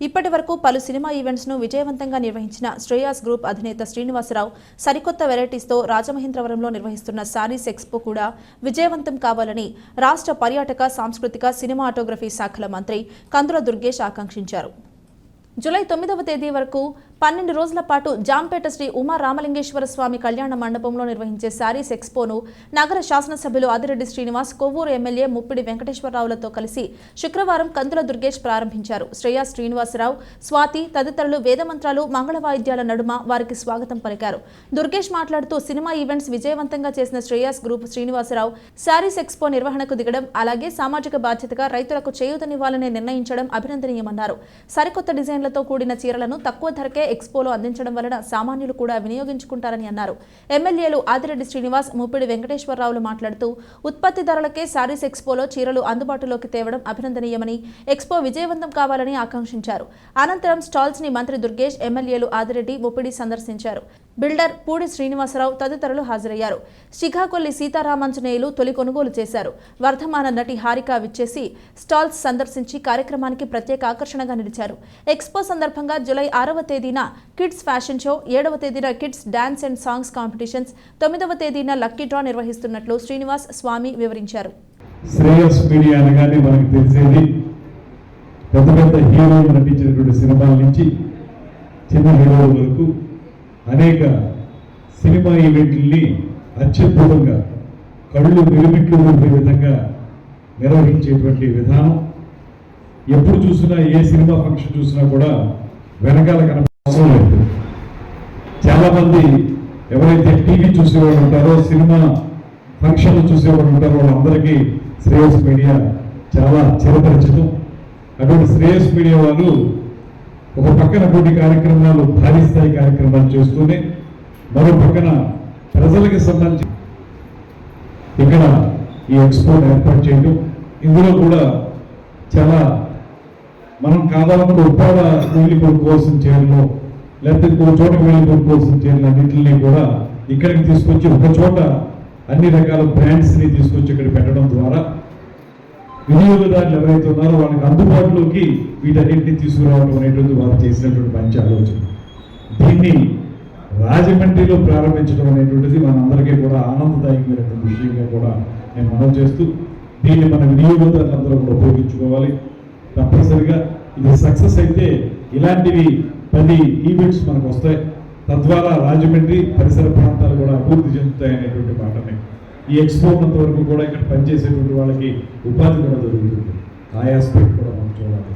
ఇప్పటి వరకు పలు సినిమా ఈవెంట్స్ను విజయవంతంగా నిర్వహించిన శ్రేయాస్ గ్రూప్ అధినేత శ్రీనివాసరావు సరికొత్త వెరైటీస్తో రాజమహేంద్రవరంలో నిర్వహిస్తున్న శారీస్ ఎక్స్పో కూడా విజయవంతం కావాలని రాష్ట్ర పర్యాటక సాంస్కృతిక సినిమాటోగ్రఫీ శాఖల మంత్రి కందుల దుర్గేష్ ఆకాంక్షించారు. జూలై తొమ్మిదవ తేదీ వరకు పన్నెండు రోజుల పాటు జాంపేట శ్రీ ఉమా రామలింగేశ్వర స్వామి కళ్యాణ మండపంలో నిర్వహించే శారీస్ ఎక్స్పోను నగర శాసనసభ్యులు ఆదిరెడ్డి శ్రీనివాస్ కొవ్వూరు ఎమ్మెల్యే ముప్పిడి వెంకటేశ్వరరావులతో కలిసి శుక్రవారం కందుల దుర్గేష్ ప్రారంభించారు. శ్రేయా శ్రీనివాసరావు స్వాతి తదితరులు వేదమంత్రాలు మంగళ వాయిద్యాల నడుమ వారికి స్వాగతం పలికారు. దుర్గేష్ మాట్లాడుతూ సినిమా ఈవెంట్స్ విజయవంతంగా చేసిన Shreyas group Srinivasa Rao sarees expo నిర్వహణకు దిగడం అలాగే సామాజిక బాధ్యతగా రైతులకు చేయూతనివ్వాలని నిర్ణయించడం అభినందనీయమన్నారు. సరికొత్త డిజైన్లతో కూడిన చీరలను తక్కువ ధరకే ఎక్స్పోలో అందించడం వలన సామాన్యులు కూడా వినియోగించుకుంటారని అన్నారు. ఎమ్మెల్యేలు ఆదిరెడ్డి శ్రీనివాస్ ముప్పిడి వెంకటేశ్వరరావులు మాట్లాడుతూ ఉత్పత్తిదారులకే శారీస్ ఎక్స్పోలో చీరలు అందుబాటులోకి తేవడం అభినందనీయమని ఎక్స్పో విజయవంతం కావాలని ఆకాంక్షించారు. అనంతరం స్టాల్స్ని మంత్రి దుర్గేష్ ఎమ్మెల్యేలు ఆదిరెడ్డి ముప్పిడి సందర్శించారు. బిల్డర్ పూడి శ్రీనివాసరావు తదితరులు హాజరయ్యారు. శిఖాకొల్లి సీతారామాంజనేయులు తొలి కొనుగోలు చేశారు. వర్ధమాన నటి హారిక విచ్చేసి స్టాల్స్ సందర్శించి కార్యక్రమానికి ప్రత్యేక ఆకర్షణగా నిలిచారు. ఎక్స్పో సందర్భంగా జూలై ఆరవ తేదీన తేదీన కిడ్స్ ఫ్యాషన్ షో ఏడవ తేదీన kids dance and songs competitions తొమ్మిదవ తేదీన లక్కీ డ్రా నిర్వహిస్తున్నట్లు శ్రీనివాస్ స్వామి వివరించారు. శ్రేయస్ మీడియా అనగానే మనకు తెలిసేది పెద్ద పెద్ద హీరోలు నటించినటువంటి సినిమాల నుంచి చిన్న హీరోల వరకు అనేక సినిమా ఈవెంట్లని అత్యద్భుతంగా కళ్ళు వెలుమిట్లు ఉండే విధంగా నిర్వహించేటువంటి విధానం. ఎప్పుడు చూసినా ఏ సినిమా ఫంక్షన్ చూసినా కూడా వెనకాల కనపడడం చాలామంది ఎవరైతే టీవీ చూసేవాళ్ళు ఉంటారో సినిమా ఫంక్షన్లు చూసేవాళ్ళు ఉంటారో వాళ్ళందరికీ శ్రేయస్ మీడియా చాలా చిరపరిచితం. అటువంటి శ్రేయస్ మీడియా వాళ్ళు ఒక పక్కన కొన్ని కార్యక్రమాలు భారీ స్థాయి కార్యక్రమాలు చేస్తూనే మరో పక్కన ప్రజలకు సంబంధించి ఇక్కడ ఈ ఎక్స్పోర్ట్ ఏర్పాటు చేయడం. ఇందులో కూడా చాలా మనం కావాలనుకున్న ఉపాధి వెళ్ళి కొనుక్కోవాల్సిన చేయడంలో లేకపోతే ఇంకో చోటకి వెళ్ళి కొనుక్కోవాల్సిన చీరలు అన్నింటినీ కూడా ఇక్కడికి తీసుకొచ్చి ఒక చోట అన్ని రకాల బ్రాండ్స్ని తీసుకొచ్చి ఇక్కడ పెట్టడం ద్వారా వినియోగదారులు ఎవరైతే ఉన్నారో వాళ్ళకి అందుబాటులోకి వీటన్నింటినీ తీసుకురావడం అనేటువంటి వారు చేసినటువంటి మంచి ఆలోచన దీన్ని రాజమండ్రిలో ప్రారంభించడం అనేటువంటిది మనందరికీ కూడా ఆనందదాయకమైనటువంటి విషయంగా కూడా నేను మనం చేస్తూ దీన్ని మన వినియోగదారులందరూ కూడా ఉపయోగించుకోవాలి. తప్పనిసరిగా ఇది సక్సెస్ అయితే ఇలాంటివి పది ఈవెంట్స్ మనకు వస్తాయి. తద్వారా రాజమండ్రి పరిసర ప్రాంతాలు కూడా అభివృద్ధి చెందుతాయి అనేటువంటి మాటనే ఈ ఎక్స్పో ఉన్నంత వరకు కూడా ఇక్కడ పనిచేసేటువంటి వాళ్ళకి ఉపాధి కూడా జరుగుతుంది ఆ ఆస్పెక్ట్ కూడా మనం చూడాలి.